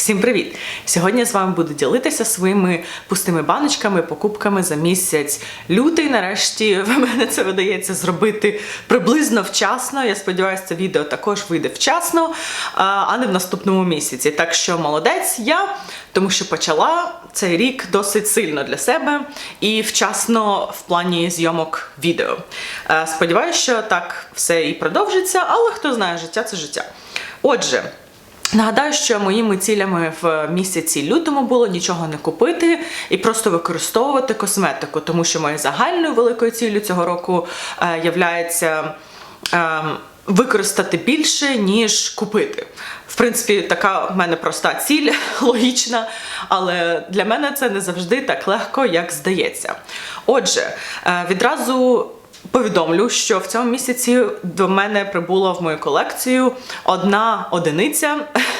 Всім привіт! Сьогодні я з вами буду ділитися своїми пустими баночками, покупками за місяць лютий. Нарешті в мене це видається зробити приблизно вчасно. Я сподіваюся, це відео також вийде вчасно, а- не в наступному місяці. Так що молодець я, тому що почала цей рік досить сильно для себе і вчасно в плані зйомок відео. Сподіваюся, що так все і продовжиться, але хто знає, життя це життя. Отже. Нагадаю, що моїми цілями в місяці лютому було нічого не купити і просто використовувати косметику, тому що моєю загальною великою ціллю цього року е, являється е, використати більше, ніж купити. В принципі, така в мене проста ціль, логічна, але для мене це не завжди так легко, як здається. Отже, е, відразу Повідомлю, що в цьому місяці до мене прибула в мою колекцію одна одиниця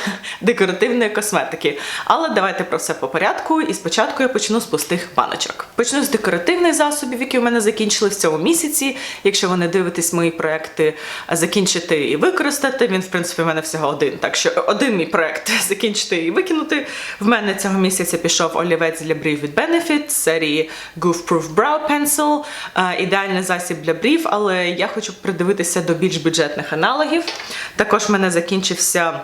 декоративної косметики. Але давайте про все по порядку. І спочатку я почну з пустих баночок. Почну з декоративних засобів, які в мене закінчили в цьому місяці. Якщо ви не дивитесь мої проекти закінчити і використати, він в принципі в мене всього один. Так що один мій проект закінчити і викинути. В мене цього місяця пішов олівець для брів від Benefit серії Goof Proof Brow Pencil. Е, Ідеальний засіб для брів, але я хочу придивитися до більш бюджетних аналогів. Також в мене закінчився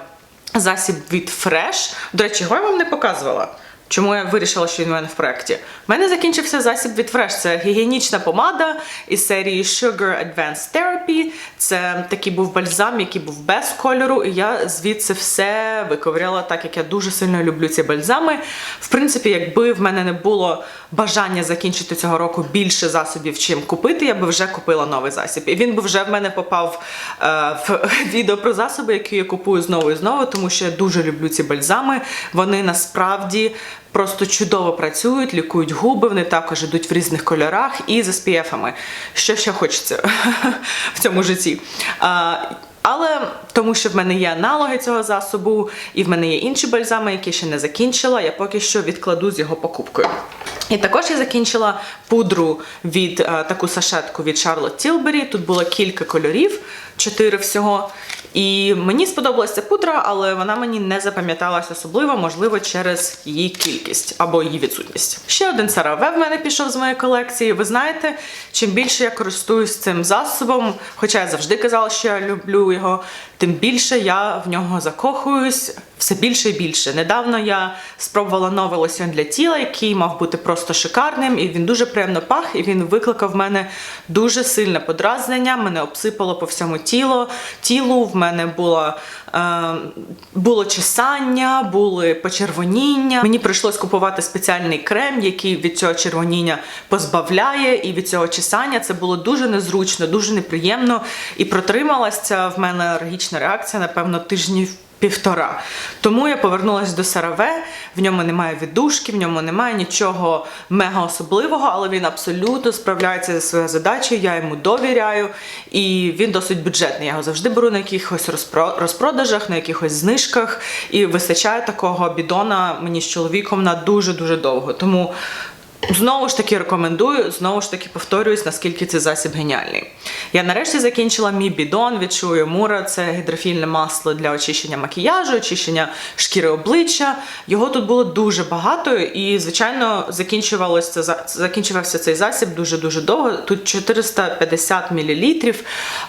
засіб від Fresh. До речі, його я вам не показувала. Чому я вирішила, що він у мене в проєкті? У мене закінчився засіб від Fresh. Це гігієнічна помада із серії Sugar Advanced Therapy. Це такий був бальзам, який був без кольору, і я звідси все виковиряла, так як я дуже сильно люблю ці бальзами. В принципі, якби в мене не було бажання закінчити цього року більше засобів, чим купити, я би вже купила новий засіб. І він би вже в мене попав е, в відео про засоби, які я купую знову і знову, тому що я дуже люблю ці бальзами. Вони насправді просто чудово працюють, лікують губи, вони також йдуть в різних кольорах і з SPF-ами. Що ще хочеться в цьому житті. А, але тому, що в мене є аналоги цього засобу, і в мене є інші бальзами, які ще не закінчила, я поки що відкладу з його покупкою. І також я закінчила пудру від е, таку сашетку від Charlotte Tilbury. Тут було кілька кольорів, чотири всього. І мені сподобалася пудра, але вона мені не запам'яталась особливо, можливо, через її кількість або її відсутність. Ще один CeraVe в мене пішов з моєї колекції. Ви знаєте, чим більше я користуюсь цим засобом, хоча я завжди казала, що я люблю його, тим більше я в нього закохуюсь все більше і більше. Недавно я спробувала новий лосьон для тіла, який мав бути просто шикарним, і він дуже приємно пах, і він викликав в мене дуже сильне подразнення. Мене обсипало по всьому тілу. Тілу в мене було, е, було чесання, були почервоніння. Мені прийшлось купувати спеціальний крем, який від цього червоніння позбавляє, і від цього чесання це було дуже незручно, дуже неприємно. І протрималася в мене алергічна реакція, напевно, тижнів. Півтора. Тому я повернулася до Сараве. В ньому немає віддушки, в ньому немає нічого мега особливого, але він абсолютно справляється зі своєю задачею. Я йому довіряю, і він досить бюджетний. Я його завжди беру на якихось розпро- розпродажах, на якихось знижках. І вистачає такого бідона мені з чоловіком на дуже дуже довго. Тому Знову ж таки рекомендую, знову ж таки повторююсь, наскільки цей засіб геніальний. Я нарешті закінчила мій бідон від Шуї Мура. Це гідрофільне масло для очищення макіяжу, очищення шкіри обличчя. Його тут було дуже багато, і, звичайно, закінчувалося закінчувався цей засіб дуже дуже довго. Тут 450 мл.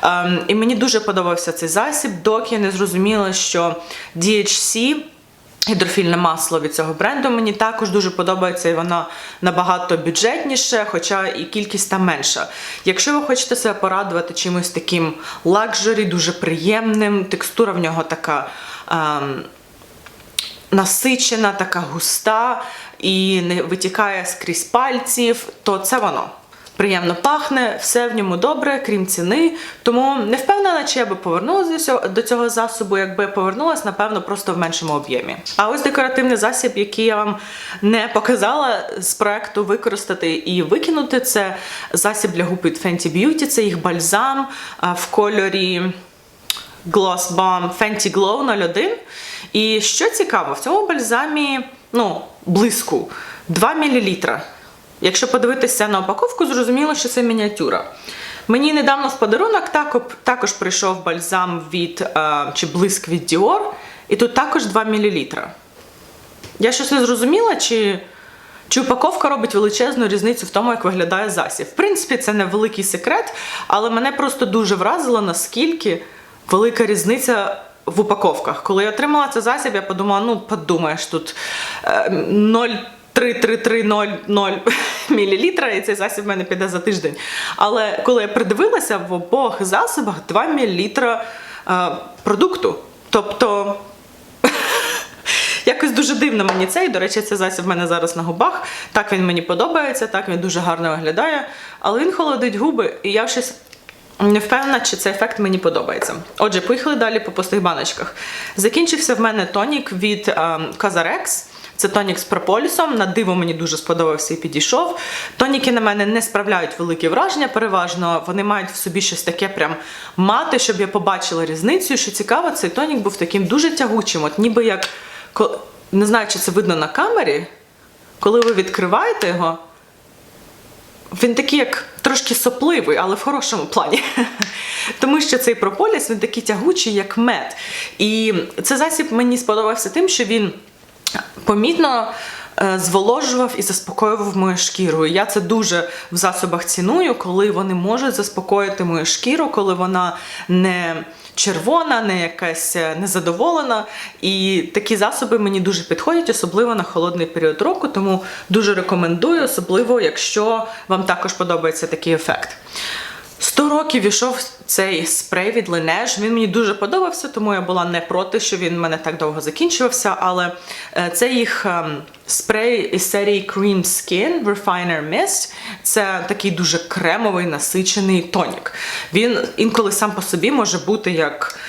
Ем, і мені дуже подобався цей засіб, доки я не зрозуміла, що DHC Гідрофільне масло від цього бренду мені також дуже подобається, і воно набагато бюджетніше, хоча і кількість там менша. Якщо ви хочете себе порадувати чимось таким лакжері, дуже приємним, текстура в нього така. Ем, Насичена, така густа і не витікає скрізь пальців, то це воно. Приємно пахне, все в ньому добре, крім ціни. Тому не впевнена, чи я би повернулася до цього, засобу. Якби я повернулася, напевно, просто в меншому об'ємі. А ось декоративний засіб, який я вам не показала з проекту використати і викинути, це засіб для губ від Fenty Beauty, це їх бальзам в кольорі. Gloss Balm Fenty Glow 01. І що цікаво, в цьому бальзамі ну, блиску 2 мл. Якщо подивитися на упаковку, зрозуміло, що це мініатюра. Мені недавно в подарунок також прийшов бальзам від е, чи блиск від Діор, і тут також 2 мл. Я щось не зрозуміла, чи чи упаковка робить величезну різницю в тому, як виглядає засіб. В принципі, це не великий секрет, але мене просто дуже вразило, наскільки велика різниця. В упаковках, коли я отримала цей засіб, я подумала: ну подумаєш, тут е, 0,3 3-3-3-0-0 мл, і цей засіб в мене піде за тиждень. Але коли я придивилася, в обох засобах 2 мл е, продукту. Тобто якось дуже дивно мені це. І, до речі, цей засіб в мене зараз на губах. Так він мені подобається, так він дуже гарно виглядає. Але він холодить губи, і я щось. Не впевнена, чи цей ефект мені подобається. Отже, поїхали далі по пустих баночках. Закінчився в мене тонік від ем, Казарекс. Це тонік з прополісом. На диво мені дуже сподобався і підійшов. Тоніки на мене не справляють великі враження, переважно. Вони мають в собі щось таке прям мати, щоб я побачила різницю. Що цікаво, цей тонік був таким дуже тягучим, от ніби як не знаю, чи це видно на камері. Коли ви відкриваєте його, він такий як трошки сопливий, але в хорошому плані. Тому що цей прополіс він такий тягучий, як мед. І цей засіб мені сподобався тим, що він помітно е, зволожував і заспокоював мою шкіру. Я це дуже в засобах ціную, коли вони можуть заспокоїти мою шкіру, коли вона не червона, не якась е, незадоволена. І такі засоби мені дуже підходять, особливо на холодний період року, тому дуже рекомендую, особливо якщо вам також подобається такий ефект. 100 років ішов цей спрей від Laneige. Він мені дуже подобався, тому я була не проти, що він в мене так довго закінчувався. Але е, це їх ем, спрей із серії Cream Skin Refiner Mist. Це такий дуже кремовий насичений тонік. Він інколи сам по собі може бути як.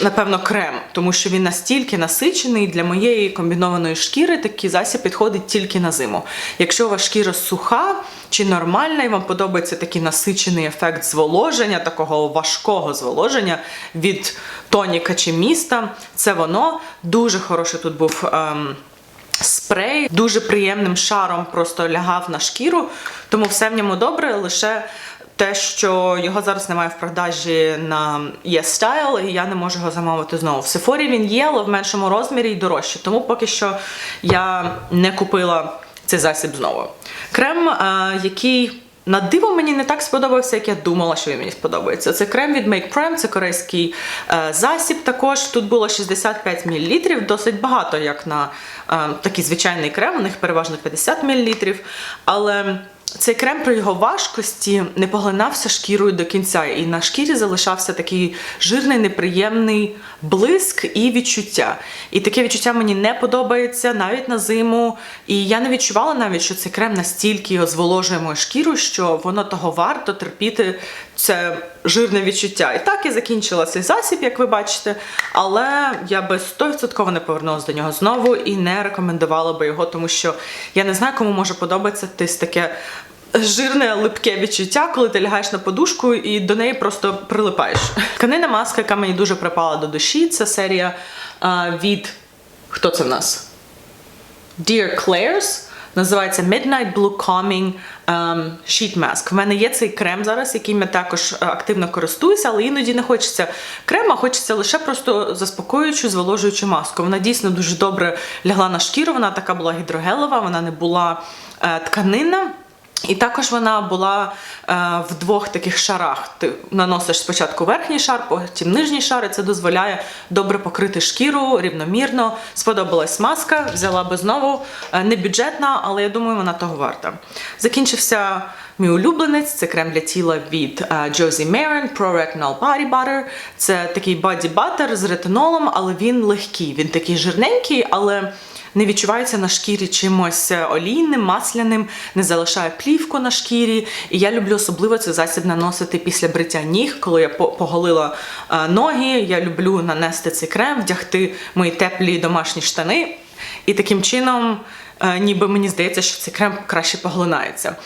Напевно, крем, тому що він настільки насичений для моєї комбінованої шкіри, такий засіб підходить тільки на зиму. Якщо у вас шкіра суха чи нормальна, і вам подобається такий насичений ефект зволоження, такого важкого зволоження від тоніка чи міста, це воно дуже хороший тут був. Ем, Спрей дуже приємним шаром просто лягав на шкіру, тому все в ньому добре, лише те, що його зараз немає в продажі на YesStyle, і я не можу його замовити знову. В Sephora він є, але в меншому розмірі і дорожче. Тому поки що я не купила цей засіб знову. Крем, е, який на диво мені не так сподобався, як я думала, що він мені сподобається. Це крем від Make Prem, це корейський е, засіб. Також тут було 65 мл, досить багато, як на е, такий звичайний крем. У них переважно 50 мл. Але цей крем при його важкості не поглинався шкірою до кінця, і на шкірі залишався такий жирний, неприємний блиск і відчуття. І таке відчуття мені не подобається навіть на зиму. І я не відчувала навіть, що цей крем настільки зволожує мою шкіру, що воно того варто терпіти це жирне відчуття. І так я закінчила цей засіб, як ви бачите, але я би 100% не повернулася до нього знову і не рекомендувала би його, тому що я не знаю, кому може подобатися тись таке. Жирне липке відчуття, коли ти лягаєш на подушку і до неї просто прилипаєш. Тканина маска, яка мені дуже припала до душі, це серія а, від. Хто це в нас? Dear Claire's. Називається Midnight Blue Calming um, Sheet Mask. В мене є цей крем зараз, яким я також е, активно користуюся, але іноді не хочеться крема, хочеться лише просто заспокоюючу, зволожуючу маску. Вона дійсно дуже добре лягла на шкіру, вона така була гідрогелова, вона не була е, тканинна. І також вона була е, в двох таких шарах. Ти наносиш спочатку верхній шар, потім нижній шар, і це дозволяє добре покрити шкіру рівномірно. Сподобалась маска, взяла би знову. Е, не бюджетна, але я думаю, вона того варта. Закінчився мій улюбленець, це крем для тіла від е, Josie Marin Pro Retinol Body Butter. Це такий butter з ретинолом, але він легкий. Він такий жирненький, але не відчувається на шкірі чимось е, олійним, масляним, не залишає плівку на шкірі. І я люблю особливо цей засіб наносити після бриття ніг, коли я поголила е, ноги. Я люблю нанести цей крем, вдягти мої теплі домашні штани. І таким чином, е, ніби мені здається, що цей крем краще поглинається.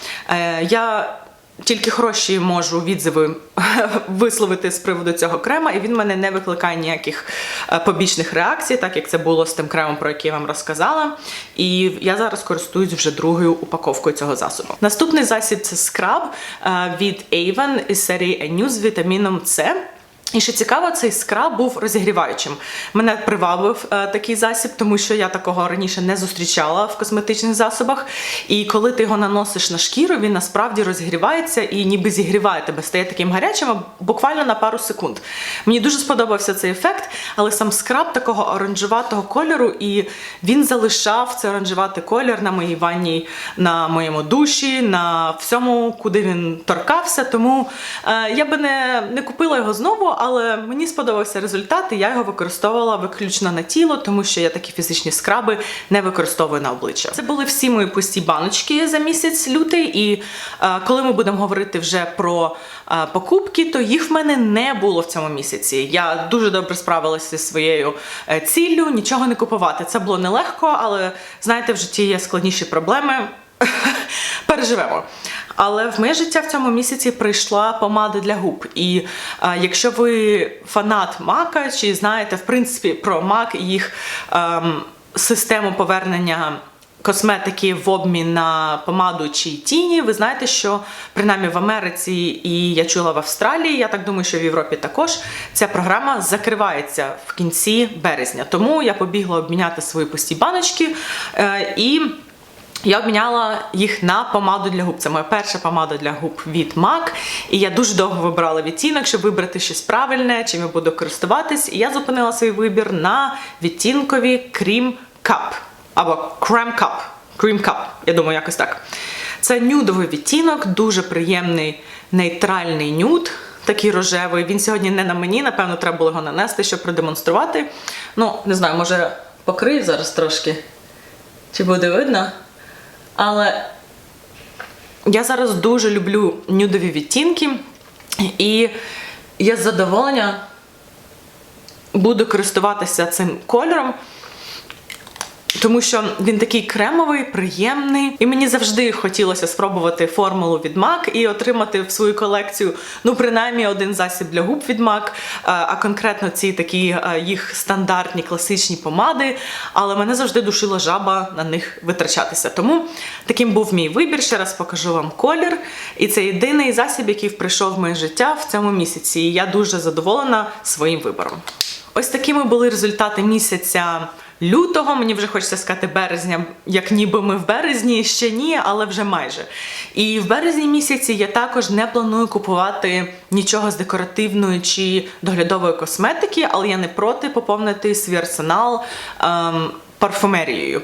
Я тільки хороші можу відзиви висловити з приводу цього крема, і він мене не викликає ніяких е, побічних реакцій, так як це було з тим кремом, про який я вам розказала. І я зараз користуюсь вже другою упаковкою цього засобу. Наступний засіб це скраб е, від Avon із серії Enu з вітаміном С. І що цікаво, цей скраб був розігріваючим. Мене привабив е, такий засіб, тому що я такого раніше не зустрічала в косметичних засобах. І коли ти його наносиш на шкіру, він насправді розігрівається і ніби зігріває тебе, стає таким гарячим буквально на пару секунд. Мені дуже сподобався цей ефект, але сам скраб такого оранжеватого кольору, і він залишав цей оранжеватий колір на моїй ванні, на моєму душі, на всьому, куди він торкався. Тому е, я би не, не купила його знову, але мені сподобався результат, і я його використовувала виключно на тіло, тому що я такі фізичні скраби не використовую на обличчя. Це були всі мої пусті баночки за місяць лютий. І е, коли ми будемо говорити вже про е, покупки, то їх в мене не було в цьому місяці. Я дуже добре справилася зі своєю е, ціллю, нічого не купувати. Це було нелегко, але знаєте, в житті є складніші проблеми. Переживемо. Але в моє життя в цьому місяці прийшла помада для губ. І е, якщо ви фанат мака, чи знаєте в принципі про мак і їх ем, систему повернення. Косметики в обмін на помаду чи тіні, ви знаєте, що принаймні в Америці і я чула в Австралії, я так думаю, що в Європі також ця програма закривається в кінці березня. Тому я побігла обміняти свої пусті баночки е, і. Я обміняла їх на помаду для губ. Це моя перша помада для губ від MAC. І я дуже довго вибирала відтінок, щоб вибрати щось правильне, чим я буду користуватись. І я зупинила свій вибір на відтінкові Cream Cup або Creme Cup. Cream Cup, я думаю, якось так. Це нюдовий відтінок, дуже приємний нейтральний нюд. Такий рожевий. Він сьогодні не на мені, напевно, треба було його нанести, щоб продемонструвати. Ну, не знаю, може покрию зараз трошки. Чи буде видно? Але я зараз дуже люблю нюдові відтінки, і я з задоволення буду користуватися цим кольором. Тому що він такий кремовий, приємний, і мені завжди хотілося спробувати формулу від MAC і отримати в свою колекцію ну принаймні один засіб для губ від MAC, а конкретно ці такі їх стандартні класичні помади. Але мене завжди душила жаба на них витрачатися. Тому таким був мій вибір. Ще раз покажу вам колір. І це єдиний засіб, який прийшов в моє життя в цьому місяці. І я дуже задоволена своїм вибором. Ось такими були результати місяця. Лютого, мені вже хочеться сказати березня, як ніби ми в березні, ще ні, але вже майже. І в березні місяці я також не планую купувати нічого з декоративної чи доглядової косметики, але я не проти поповнити свій арсенал ем, парфумерією.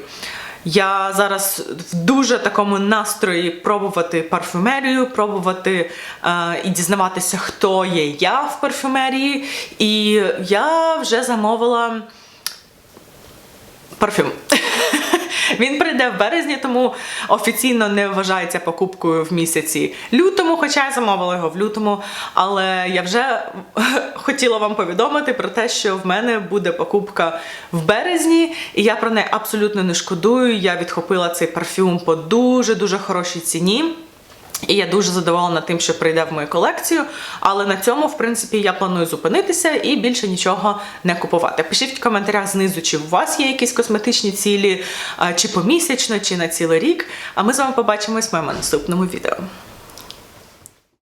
Я зараз в дуже такому настрої пробувати парфюмерію, пробувати е, і дізнаватися, хто є я в парфюмерії. І я вже замовила парфюм. Він прийде в березні, тому офіційно не вважається покупкою в місяці лютому, хоча я замовила його в лютому. Але я вже хотіла вам повідомити про те, що в мене буде покупка в березні, і я про неї абсолютно не шкодую. Я відхопила цей парфюм по дуже-дуже хорошій ціні. І я дуже задоволена тим, що прийде в мою колекцію. Але на цьому, в принципі, я планую зупинитися і більше нічого не купувати. Пишіть в коментарях знизу, чи у вас є якісь косметичні цілі, чи помісячно, чи на цілий рік. А ми з вами побачимось в моєму наступному відео.